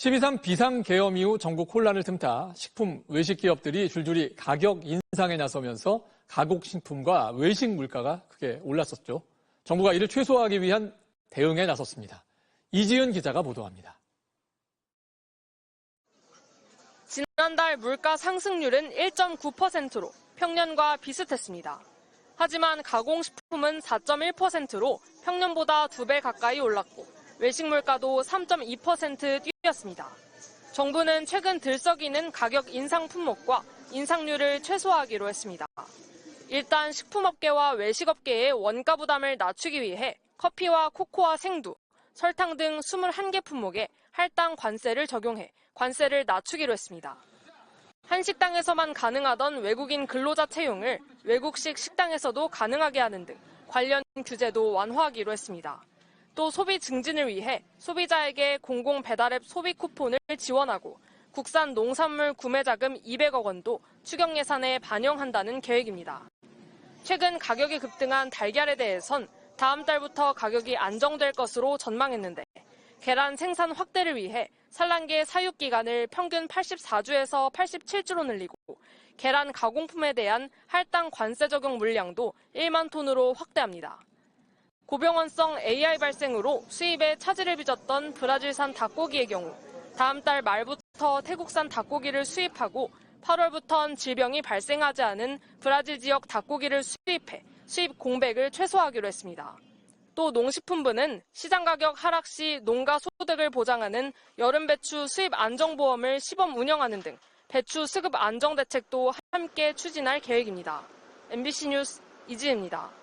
12.3 비상계엄 이후 전국 혼란을 틈타 식품 외식 기업들이 줄줄이 가격 인상에 나서면서 가곡식품과 외식 물가가 크게 올랐었죠. 정부가 이를 최소화하기 위한 대응에 나섰습니다. 이지은 기자가 보도합니다. 지난달 물가 상승률은 1.9%로 평년과 비슷했습니다. 하지만 가공식품은 4.1%로 평년보다 2배 가까이 올랐고 외식 물가도 3.2% 뛰었습니다. 정부는 최근 들썩이는 가격 인상 품목과 인상률을 최소화하기로 했습니다. 일단 식품업계와 외식업계의 원가 부담을 낮추기 위해 커피와 코코아 생두, 설탕 등 21개 품목에 할당 관세를 적용해 관세를 낮추기로 했습니다. 한 식당에서만 가능하던 외국인 근로자 채용을 외국식 식당에서도 가능하게 하는 등 관련 규제도 완화하기로 했습니다. 또 소비 증진을 위해 소비자에게 공공 배달앱 소비 쿠폰을 지원하고 국산 농산물 구매 자금 200억 원도 추경 예산에 반영한다는 계획입니다. 최근 가격이 급등한 달걀에 대해선 다음 달부터 가격이 안정될 것으로 전망했는데 계란 생산 확대를 위해 산란계 사육 기간을 평균 84주에서 87주로 늘리고 계란 가공품에 대한 할당 관세 적용 물량도 1만 톤으로 확대합니다. 고병원성 AI 발생으로 수입에 차질을 빚었던 브라질산 닭고기의 경우 다음 달 말부터 태국산 닭고기를 수입하고 8월부턴 질병이 발생하지 않은 브라질 지역 닭고기를 수입해 수입 공백을 최소화하기로 했습니다. 또 농식품부는 시장 가격 하락 시 농가 소득을 보장하는 여름 배추 수입 안정보험을 시범 운영하는 등 배추 수급 안정 대책도 함께 추진할 계획입니다. MBC 뉴스 이지혜입니다.